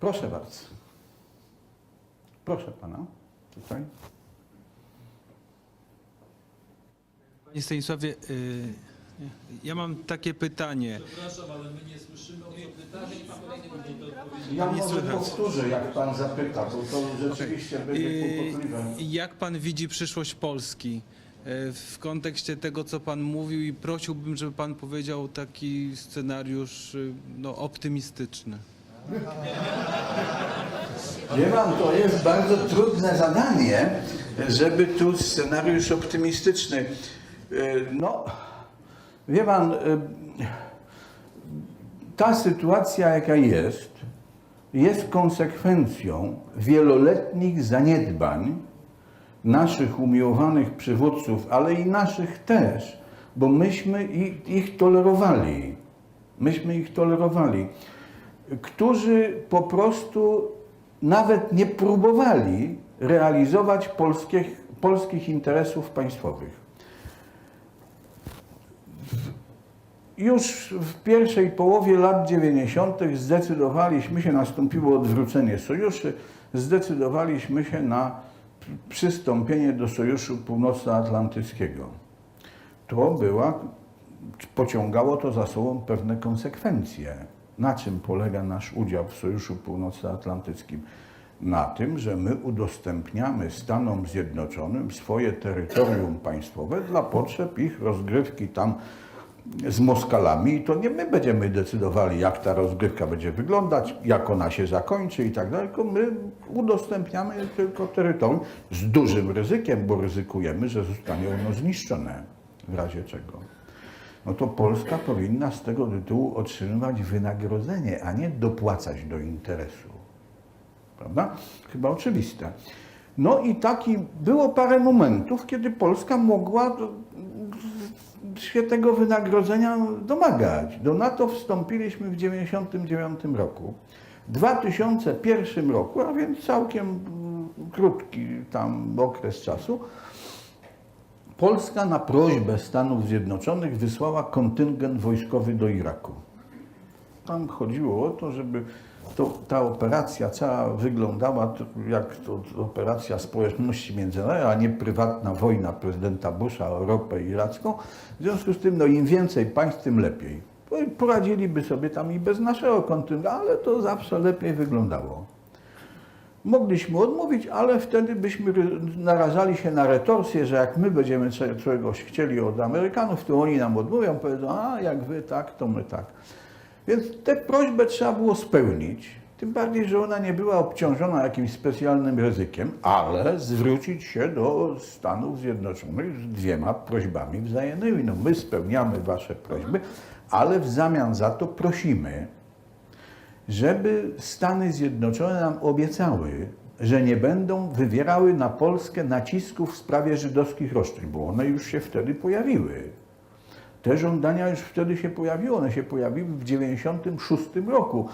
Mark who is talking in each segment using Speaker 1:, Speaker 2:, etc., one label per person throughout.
Speaker 1: Proszę bardzo. Proszę pana. Tutaj.
Speaker 2: Panie Stanisławie, y, ja mam takie pytanie.
Speaker 3: Przepraszam, ale my nie słyszymy o co pytamy i pan kolejny będzie to odpowiedzieć.
Speaker 1: Ja
Speaker 2: Nie
Speaker 1: może
Speaker 2: słychać.
Speaker 1: powtórzę, jak pan zapyta, bo to rzeczywiście będzie
Speaker 2: Y,
Speaker 1: kłopotliwe.
Speaker 2: Jak pan widzi przyszłość Polski y, w kontekście tego, co pan mówił i prosiłbym, żeby pan powiedział taki scenariusz y, no, optymistyczny.
Speaker 1: Wie pan, to jest bardzo trudne zadanie, żeby tu scenariusz optymistyczny. Y, No, wie pan, y, ta sytuacja, jaka jest, jest konsekwencją wieloletnich zaniedbań naszych umiłowanych przywódców, ale i naszych też, bo myśmy ich, ich tolerowali. Myśmy ich tolerowali, którzy po prostu nawet nie próbowali realizować polskich, polskich interesów państwowych. Już w pierwszej połowie lat 90. zdecydowaliśmy się, nastąpiło odwrócenie sojuszy, zdecydowaliśmy się na przystąpienie do Sojuszu Północnoatlantyckiego. To była, pociągało to za sobą pewne konsekwencje. Na czym polega nasz udział w Sojuszu Północnoatlantyckim? Na tym, że my udostępniamy Stanom Zjednoczonym swoje terytorium państwowe dla potrzeb ich rozgrywki tam z Moskalami i to nie my będziemy decydowali, jak ta rozgrywka będzie wyglądać, jak ona się zakończy i tak dalej, tylko my udostępniamy tylko terytorium z dużym ryzykiem, bo ryzykujemy, że zostanie ono zniszczone w razie czego. No to Polska powinna z tego tytułu otrzymywać wynagrodzenie, a nie dopłacać do interesu. Prawda? Chyba oczywiste. No i taki było parę momentów, kiedy Polska mogła do- się tego wynagrodzenia domagać. Do NATO wstąpiliśmy w 1999 roku. W 2001 roku, a więc całkiem krótki tam okres czasu, Polska na prośbę Stanów Zjednoczonych wysłała kontyngent wojskowy do Iraku. Tam chodziło o to, żeby to, ta operacja cała wyglądała to, jak to, operacja społeczności międzynarodowej, a nie prywatna wojna prezydenta Busha o ropę iracką. W związku z tym, no im więcej państw, tym lepiej. No Poradziliby sobie tam i bez naszego kontyngentu, ale to zawsze lepiej wyglądało. Mogliśmy odmówić, ale wtedy byśmy narażali się na retorsję, że jak my będziemy cze- czegoś chcieli od Amerykanów, to oni nam odmówią, powiedzą, a jak wy tak, to my tak. Więc tę prośbę trzeba było spełnić, tym bardziej, że ona nie była obciążona jakimś specjalnym ryzykiem, ale zwrócić się do Stanów Zjednoczonych z dwiema prośbami wzajemnymi. No my spełniamy wasze prośby, ale w zamian za to prosimy, żeby Stany Zjednoczone nam obiecały, że nie będą wywierały na Polskę nacisków w sprawie żydowskich roszczeń, bo one już się wtedy pojawiły. Te żądania już wtedy się pojawiły. One się pojawiły w 1996 roku.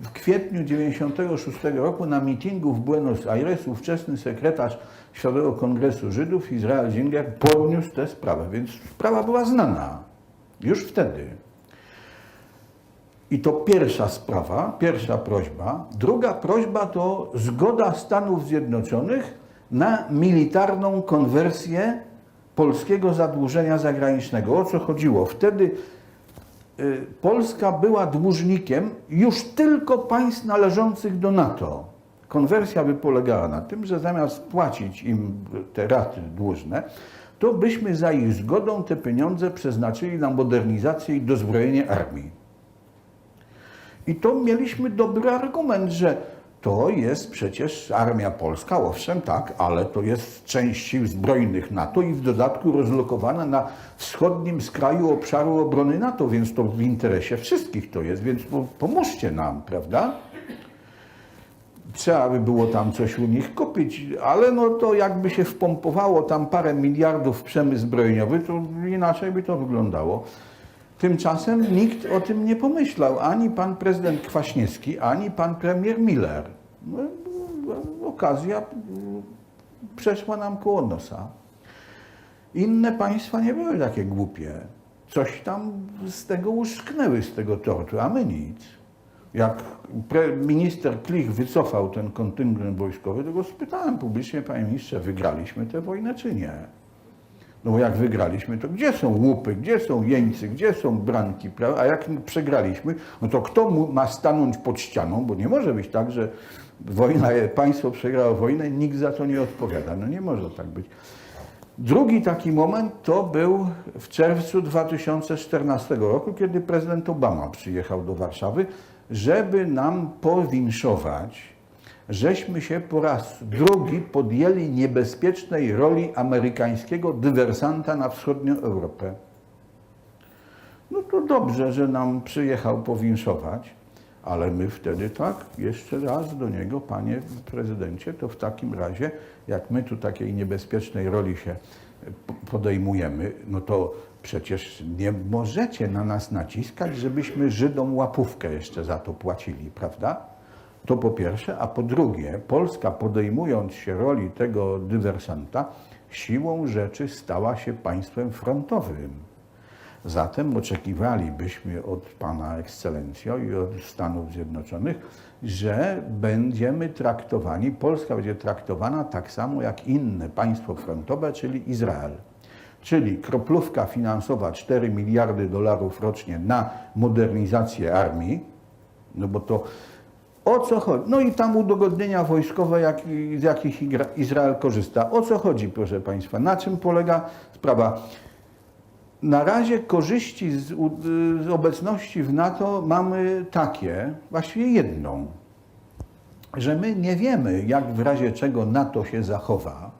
Speaker 1: W kwietniu 1996 roku na mitingu w Buenos Aires ówczesny sekretarz Światowego Kongresu Żydów Izrael Zinger podniósł tę sprawę, więc sprawa była znana już wtedy. I to pierwsza sprawa, pierwsza prośba. Druga prośba to zgoda Stanów Zjednoczonych na militarną konwersję polskiego zadłużenia zagranicznego. O co chodziło? Wtedy y, Polska była dłużnikiem już tylko państw należących do NATO. Konwersja by polegała na tym, że zamiast płacić im te raty dłużne, to byśmy za ich zgodą te pieniądze przeznaczyli na modernizację i dozbrojenie armii. I to mieliśmy dobry argument, że to jest przecież armia polska, owszem, tak, ale to jest część sił zbrojnych NATO i w dodatku rozlokowana na wschodnim skraju obszaru obrony NATO, więc to w interesie wszystkich to jest, więc po- pomóżcie nam, prawda? Trzeba by było tam coś u nich kupić, ale no to jakby się wpompowało tam parę miliardów w przemysł zbrojeniowy, to inaczej by to wyglądało. Tymczasem nikt o tym nie pomyślał, ani pan prezydent Kwaśniewski, ani pan premier Miller. No, Okazja przeszła nam koło nosa. Inne państwa nie były takie głupie. Coś tam z tego uszczknęły, z tego tortu, a my nic. Jak minister Klich wycofał ten kontyngent wojskowy, to go spytałem publicznie, panie ministrze, wygraliśmy tę wojnę czy nie? No jak wygraliśmy, to gdzie są łupy, gdzie są jeńcy, gdzie są branki, prawda? a jak przegraliśmy, no to kto ma stanąć pod ścianą, bo nie może być tak, że wojna, państwo przegrało wojnę, nikt za to nie odpowiada. No nie może tak być. Drugi taki moment to był w czerwcu 2014 roku, kiedy prezydent Obama przyjechał do Warszawy, żeby nam powinszować, żeśmy się po raz drugi podjęli niebezpiecznej roli amerykańskiego dywersanta na wschodnią Europę. No to dobrze, że nam przyjechał powinszować, ale my wtedy tak, jeszcze raz do niego, panie prezydencie, to w takim razie, jak my tu takiej niebezpiecznej roli się podejmujemy, no to przecież nie możecie na nas naciskać, żebyśmy Żydom łapówkę jeszcze za to płacili, prawda? To po pierwsze, a po drugie, Polska podejmując się roli tego dywersanta, siłą rzeczy stała się państwem frontowym. Zatem oczekiwalibyśmy od Pana Ekscelencjo i od Stanów Zjednoczonych, że będziemy traktowani, Polska będzie traktowana tak samo jak inne państwo frontowe, czyli Izrael. Czyli kroplówka finansowa 4 miliardy dolarów rocznie na modernizację armii, no bo to o co chodzi? No i tam udogodnienia wojskowe, jak, z jakich Izrael korzysta. O co chodzi, proszę Państwa? Na czym polega sprawa? Na razie korzyści z, z obecności w NATO mamy takie, właściwie jedną, że my nie wiemy, jak w razie czego NATO się zachowa,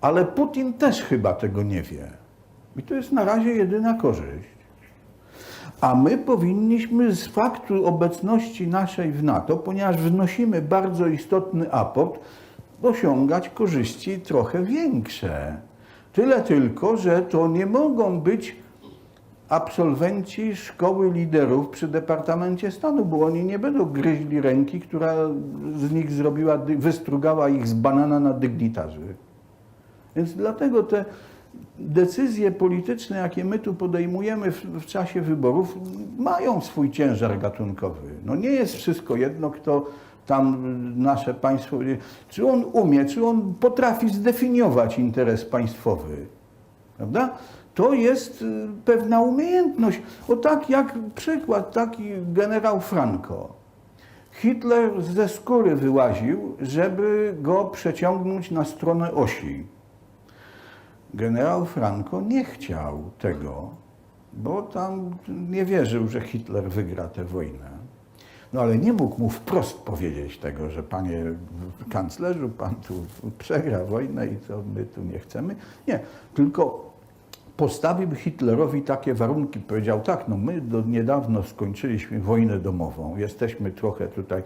Speaker 1: ale Putin też chyba tego nie wie. I to jest na razie jedyna korzyść. A my powinniśmy z faktu obecności naszej w NATO, ponieważ wnosimy bardzo istotny aport, osiągać korzyści trochę większe. Tyle tylko, że to nie mogą być absolwenci szkoły liderów przy Departamencie Stanu, bo oni nie będą gryźli ręki, która z nich zrobiła, wystrugała ich z banana na dygnitarzy. Więc dlatego te decyzje polityczne, jakie my tu podejmujemy w, w czasie wyborów, mają swój ciężar gatunkowy. No nie jest wszystko jedno, kto tam nasze państwo, czy on umie, czy on potrafi zdefiniować interes państwowy. Prawda? To jest y, pewna umiejętność. O tak jak przykład, taki generał Franco. Hitler ze skóry wyłaził, żeby go przeciągnąć na stronę osi. Generał Franco nie chciał tego, bo tam nie wierzył, że Hitler wygra tę wojnę. No ale nie mógł mu wprost powiedzieć tego, że panie kanclerzu, pan tu przegra wojnę i co my tu nie chcemy. Nie, tylko postawił Hitlerowi takie warunki. Powiedział tak, no my do niedawno skończyliśmy wojnę domową, jesteśmy trochę tutaj,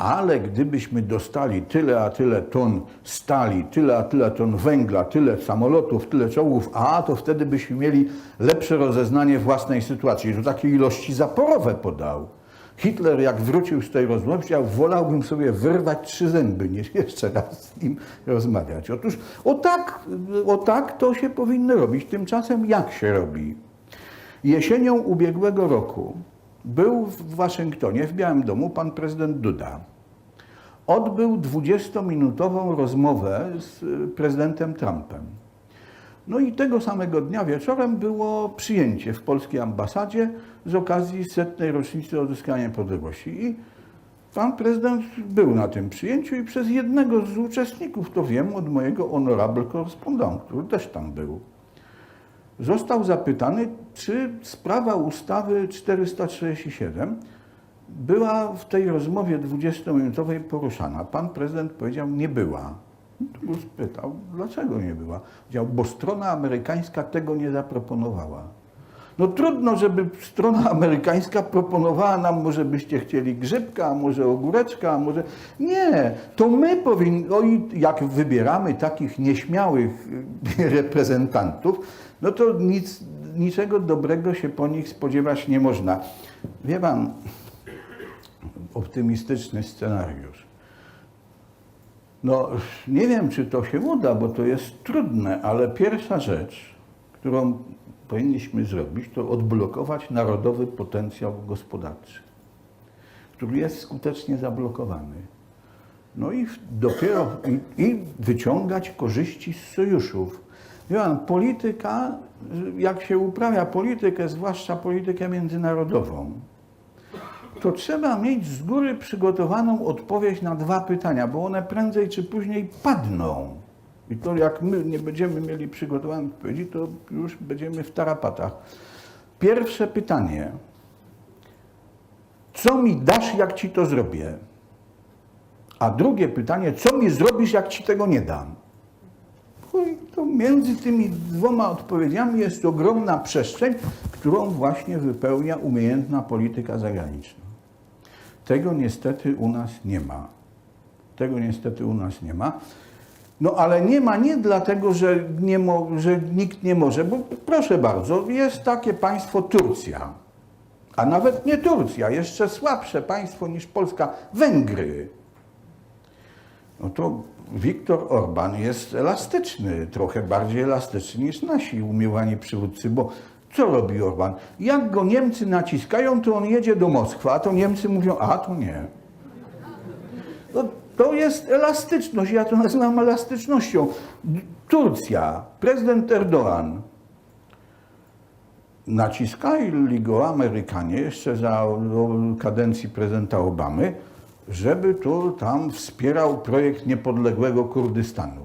Speaker 1: ale gdybyśmy dostali tyle a tyle ton stali, tyle a tyle ton węgla, tyle samolotów, tyle czołgów, a to wtedy byśmy mieli lepsze rozeznanie własnej sytuacji. I takie ilości zaporowe podał. Hitler, jak wrócił z tej rozmowy, powiedział, wolałbym sobie wyrwać trzy zęby, niż jeszcze raz z nim rozmawiać. Otóż o tak, o tak to się powinno robić. Tymczasem jak się robi? Jesienią ubiegłego roku był w Waszyngtonie, w Białym Domu, pan prezydent Duda. Odbył 20-minutową rozmowę z y, prezydentem Trumpem. No i tego samego dnia wieczorem było przyjęcie w polskiej ambasadzie z okazji setnej rocznicy odzyskania niepodległości. I pan prezydent był na tym przyjęciu i przez jednego z uczestników, to wiem, od mojego honorable correspondent, który też tam był, został zapytany, czy sprawa ustawy 437 była w tej rozmowie 20-minutowej poruszana. Pan prezydent powiedział, nie była. Go spytał, dlaczego nie była? Powiedział, bo strona amerykańska tego nie zaproponowała. No trudno, żeby strona amerykańska proponowała nam, może byście chcieli grzybka, może ogóreczka, może... Nie, to my powinni, o i jak wybieramy takich nieśmiałych y, reprezentantów, no to nic, niczego dobrego się po nich spodziewać nie można. Wie pan, optymistyczny scenariusz. No, nie wiem, czy to się uda, bo to jest trudne, ale pierwsza rzecz, którą powinniśmy zrobić, to odblokować narodowy potencjał gospodarczy. który jest skutecznie zablokowany. No i dopiero i, i wyciągać korzyści z sojuszów. Wie pan, polityka, jak się uprawia politykę, zwłaszcza politykę międzynarodową, to trzeba mieć z góry przygotowaną odpowiedź na dwa pytania, bo one prędzej czy później padną. I to jak my nie będziemy mieli przygotowanych odpowiedzi, to już będziemy w tarapatach. Pierwsze pytanie. Co mi dasz, jak ci to zrobię? A drugie pytanie, co mi zrobisz, jak ci tego nie dam? To między tymi dwoma odpowiedziami jest ogromna przestrzeń, którą właśnie wypełnia umiejętna polityka zagraniczna. Tego niestety u nas nie ma. Tego niestety u nas nie ma. No ale nie ma nie dlatego, że, nie mo, że nikt nie może, bo proszę bardzo, jest takie państwo Turcja. A nawet nie Turcja, jeszcze słabsze państwo niż Polska, Węgry no to Viktor Orban jest elastyczny, trochę bardziej elastyczny niż nasi umiłowani przywódcy, bo co robi Orban? Jak go Niemcy naciskają, to on jedzie do Moskwy, a to Niemcy mówią, a to nie. No, to jest elastyczność, ja to nazywam elastycznością. Turcja, prezydent Erdoğan, naciskali go Amerykanie jeszcze za kadencji prezydenta Obamy, żeby tu tam wspierał projekt niepodległego Kurdystanu.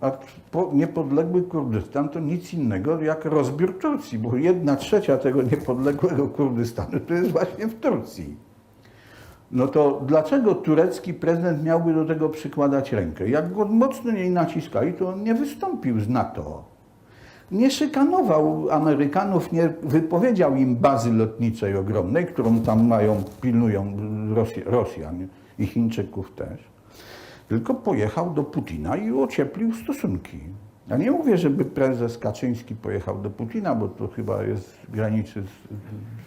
Speaker 1: A po- niepodległy Kurdystan to nic innego jak rozbiór Turcji, bo jedna trzecia tego niepodległego Kurdystanu to jest właśnie w Turcji. No to dlaczego turecki prezydent miałby do tego przykładać rękę? Jak go mocno nie naciskali, to on nie wystąpił z NATO. Nie szykanował Amerykanów, nie wypowiedział im bazy lotniczej ogromnej, którą tam mają, pilnują Rosja, Rosjan i Chińczyków też. Tylko pojechał do Putina i ocieplił stosunki. Ja nie mówię, żeby prezes Kaczyński pojechał do Putina, bo to chyba jest graniczy z,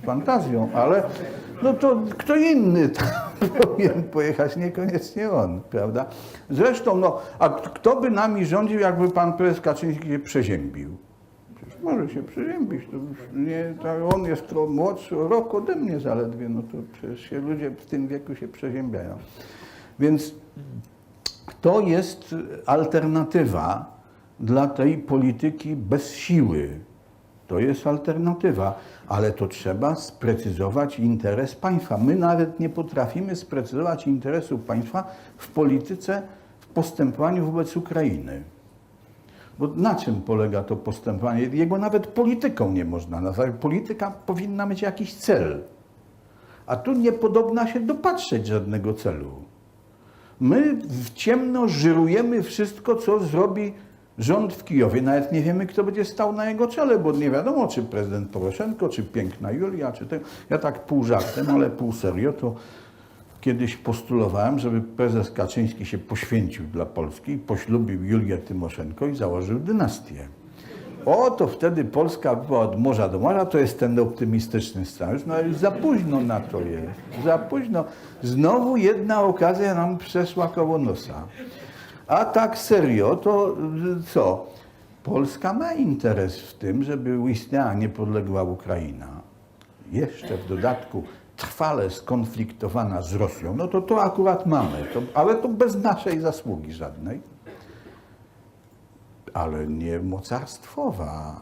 Speaker 1: z fantazją, ale no to kto inny tam powinien pojechać, niekoniecznie on, prawda? Zresztą, no, a kto by nami rządził, jakby pan prezes Kaczyński się przeziębił? Może się przeziębić, to nie, on jest to młodszy rok ode mnie zaledwie, no to przecież się ludzie w tym wieku się przeziębiają. Więc to jest alternatywa dla tej polityki bez siły. To jest alternatywa, ale to trzeba sprecyzować interes państwa. My nawet nie potrafimy sprecyzować interesu państwa w polityce, w postępowaniu wobec Ukrainy. Bo na czym polega to postępowanie? Jego nawet polityką nie można nazwać. Polityka powinna mieć jakiś cel. A tu nie podobna się dopatrzeć żadnego celu. My w ciemno żyrujemy wszystko, co zrobi rząd w Kijowie. Nawet nie wiemy, kto będzie stał na jego czele, bo nie wiadomo, czy prezydent Poroszenko, czy piękna Julia, czy ten. Ja tak pół żartem, ale pół serio, to kiedyś postulowałem, żeby prezes Kaczyński się poświęcił dla Polski, poślubił Julię Tymoszenko i założył dynastię. O, to wtedy Polska była od morza do morza, to jest ten optymistyczny scenariusz, no ale za późno na to jest, za późno. Znowu jedna okazja nam przeszła koło nosa. A tak serio, to co? Polska ma interes w tym, żeby istniała niepodległa Ukraina. Jeszcze w dodatku trwale skonfliktowana z Rosją, no to to akurat mamy, to, ale to bez naszej zasługi żadnej ale nie mocarstwowa,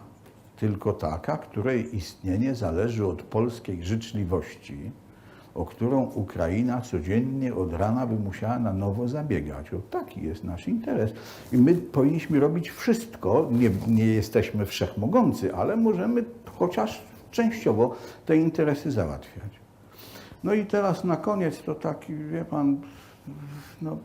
Speaker 1: tylko taka, której istnienie zależy od polskiej życzliwości, o którą Ukraina codziennie od rana by musiała na nowo zabiegać. O taki jest nasz interes. I my powinniśmy robić wszystko, nie, nie jesteśmy wszechmogący, ale możemy chociaż częściowo te interesy załatwiać. No i teraz na koniec to taki, wie pan, no,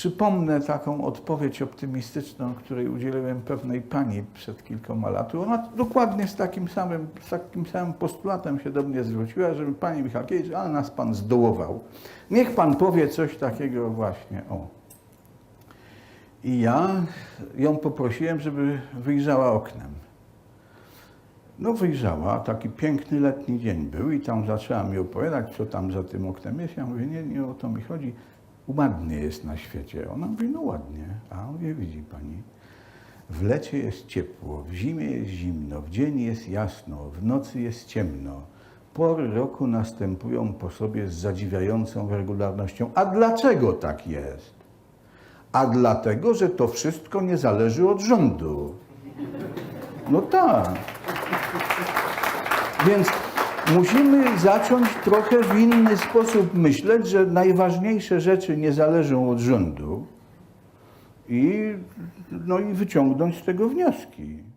Speaker 1: Przypomnę taką odpowiedź optymistyczną, której udzieliłem pewnej pani przed kilkoma laty. Ona dokładnie z takim samym, z takim samym postulatem się do mnie zwróciła, żeby Panie Michalkiewicz, ale nas Pan zdołował. Niech Pan powie coś takiego właśnie, o. I ja ją poprosiłem, żeby wyjrzała oknem. No wyjrzała, taki piękny letni dzień był i tam zaczęła mi opowiadać, co tam za tym oknem jest. Ja mówię, nie, nie o to mi chodzi. Ładnie jest na świecie. Ona mówi, no ładnie. A on mówi, widzi pani, w lecie jest ciepło, w zimie jest zimno, w dzień jest jasno, w nocy jest ciemno. Pory roku następują po sobie z zadziwiającą regularnością. A dlaczego tak jest? A dlatego, że to wszystko nie zależy od rządu. No tak. Więc musimy zacząć trochę w inny sposób myśleć, że najważniejsze rzeczy nie zależą od rządu i, no i wyciągnąć z tego wnioski.